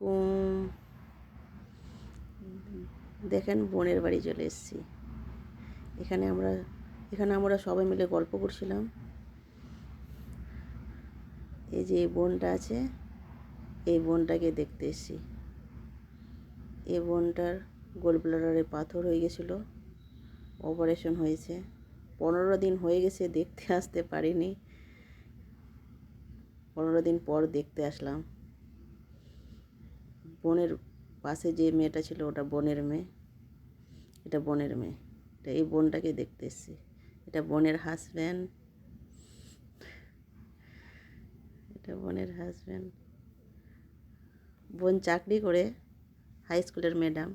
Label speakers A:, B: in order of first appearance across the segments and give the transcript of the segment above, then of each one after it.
A: কুম। দেখেন, বোনের বাড়ি চলে এসেছি। এখানে আমরা এখানে আমরা সবাই মিলে গল্প করছিলাম। এই যে বোনটা আছে, এই বোনটাকে দেখতে এসেছি। এই বোনটার গোল ব্লাডারে পাথর হয়ে গেছিল, অপারেশন হয়েছে। পনেরো দিন হয়ে গেছে, দেখতে আসতে পারিনি। পনেরো দিন পর দেখতে আসলাম। বোনের পাশে যে মেয়েটা ছিল ওটা বোনের মেয়ে। এটা বোনের মেয়ে। এটা এই বোনটাকে দেখতে এসেছি। এটা বোনের হাজব্যান্ড এটা বোনের হাজব্যান্ড বোন চাকরি করে হাই স্কুলের ম্যাডাম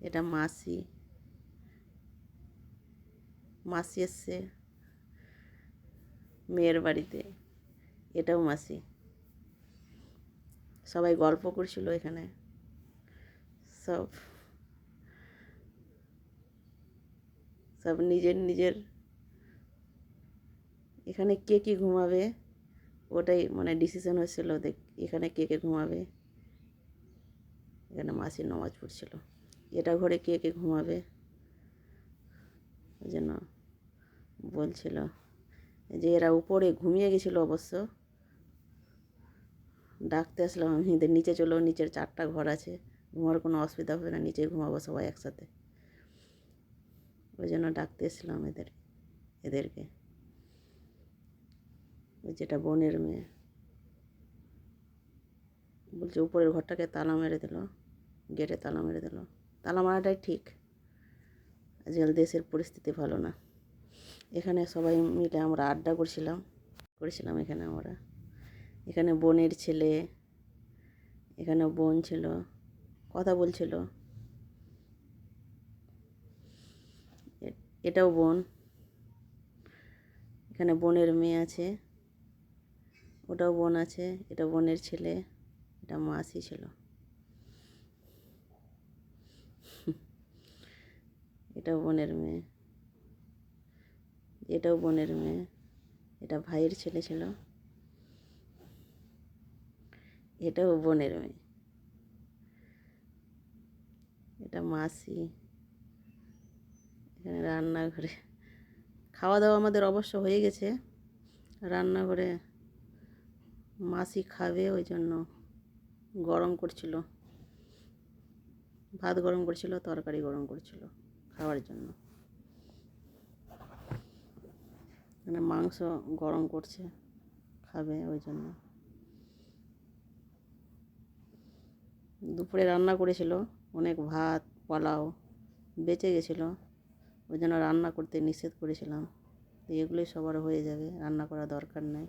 A: এটা মাসি। মাসি এসছে। মেয়ের বাড়িতে। এটাও মাসি। সবাই গল্প করছিল এখানে। সব সব নিজের নিজের, এখানে কে কে ঘুমাবে? ওটাই মানে ডিসিশন হয়েছিল দেখ এখানে কে কে ঘুমাবে। এখানে মাসির নামাজ পড়ছিল। এটা ঘরে কে কে ঘুমাবে? ওই জন্য বলছিল যে এরা উপরে ঘুমিয়ে গেছিল অবশ্য। ডাকতে আসলাম, আমি নিচে চলো নিচের চারটা ঘর আছে, ঘুমার কোনো অসুবিধা হবে না নিচে ঘুমাবো সবাই একসাথে। ওই জন্য ডাকতে এসলাম এদের, এদেরকে। ওই যেটা বোনের মেয়ে। বলছে, উপরের ঘরটাকে তালা মেরে দিল, গেটে তালা মেরে দিল। তালা মারাটাই ঠিক। আজকাল দেশের পরিস্থিতি ভালো না। এখানে সবাই মিলে আমরা আড্ডা করছিলাম, করেছিলাম এখানে আমরা। এখানে বোনের ছেলে, এখানে বোন ছিল, কথা বলছিল। এটাও বোন। এখানে বোনের মেয়ে আছে, ওটাও বোন আছে, এটা বোনের ছেলে, এটা মাসি ছিল। এটাও বোনের মেয়ে। এটাও বোনের মেয়ে, এটা ভাইয়ের ছেলে ছিল। এটাও বোনের মেয়ে। এটা মাসি। এখানে রান্নাঘরে খাওয়া দাওয়া আমাদের অবশ্য হয়ে গেছে। রান্নাঘরে মাসি খাবে, ওই জন্য গরম করছিল। ভাত গরম করছিল, তরকারি গরম করছিল খাওয়ার জন্য। এখানে মাংস গরম করছে, খাবে ওই জন্য। দুপুরে রান্না করেছিল, অনেক ভাত, পোলাও, বেঁচে গেছিল। ওই জন্য রান্না করতে নিষেধ করেছিলাম। এগুলোই সবার হয়ে যাবে, রান্না করা দরকার নেই।